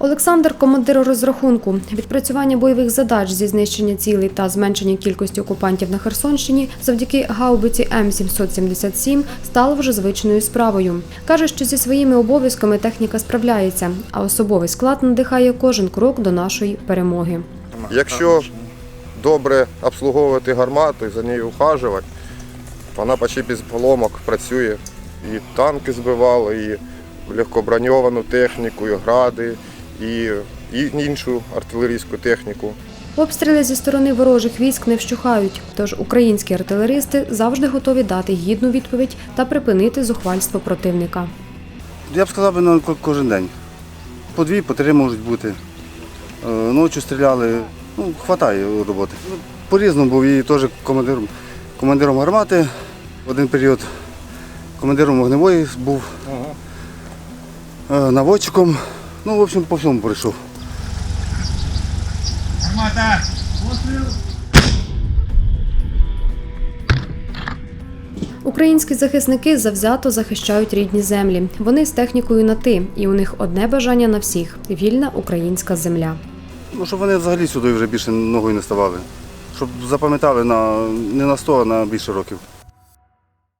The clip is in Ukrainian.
Олександр командир розрахунку. Відпрацювання бойових задач зі знищення цілей та зменшення кількості окупантів на Херсонщині завдяки гаубиці М777 стало вже звичною справою. Каже, що зі своїми обов'язками техніка справляється, а особовий склад надихає кожен крок до нашої перемоги. Якщо добре обслуговувати гармату і за нею ухажувати, вона почти без поломок працює. І танки збивали, і легкоброньовану техніку, і гради, і, і іншу артилерійську техніку. Обстріли зі сторони ворожих військ не вщухають, тож українські артилеристи завжди готові дати гідну відповідь та припинити зухвальство противника. Я б сказав би на кожен день. По дві, по три можуть бути. Е, Ночі стріляли, ну, хватає роботи. Ну, По-різному був і теж командиром, командиром гармати. В один період командиром вогневої був, наводчиком. Ну, в общем, по всьому прийшов. Українські захисники завзято захищають рідні землі. Вони з технікою на ти, і у них одне бажання на всіх вільна українська земля. Ну, щоб вони взагалі сюди вже більше ногою не ставали. Щоб запам'ятали на, не на 100, а на більше років.